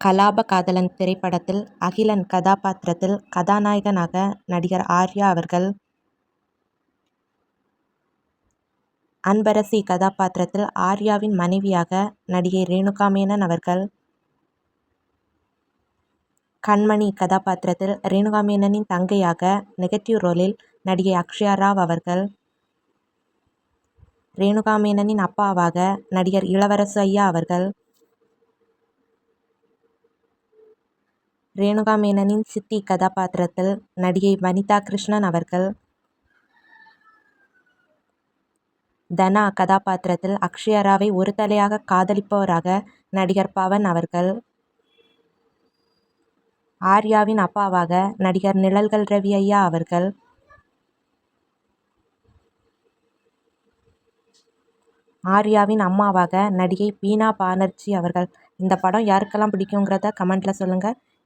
கலாப காதலன் திரைப்படத்தில் அகிலன் கதாபாத்திரத்தில் கதாநாயகனாக நடிகர் ஆர்யா அவர்கள். அன்பரசி கதாபாத்திரத்தில் ஆர்யாவின் மனைவியாக நடிகை ரேணுகா மேனன் அவர்கள். கண்மணி கதாபாத்திரத்தில் ரேணுகா மேனனின் தங்கையாக நெகட்டிவ் ரோலில் நடிகை அக்ஷயா ராவ் அவர்கள். ரேணுகா மேனனின் அப்பாவாக நடிகர் இளவரசு ஐயா அவர்கள். ரேணுகா மேனனின் சித்தி கதாபாத்திரத்தில் நடிகை வனிதா கிருஷ்ணன் அவர்கள். தனா கதாபாத்திரத்தில் அக்ஷயராவை ஒரு தலையாக காதலிப்பவராக நடிகர் பவன் அவர்கள். ஆர்யாவின் அப்பாவாக நடிகர் நிழல்கள் ரவி ஐயா அவர்கள். ஆர்யாவின் அம்மாவாக நடிகை பீனா பானர்ஜி அவர்கள். இந்த படம் யாருக்கெல்லாம் பிடிக்குங்கிறத கமெண்ட்டில் சொல்லுங்கள்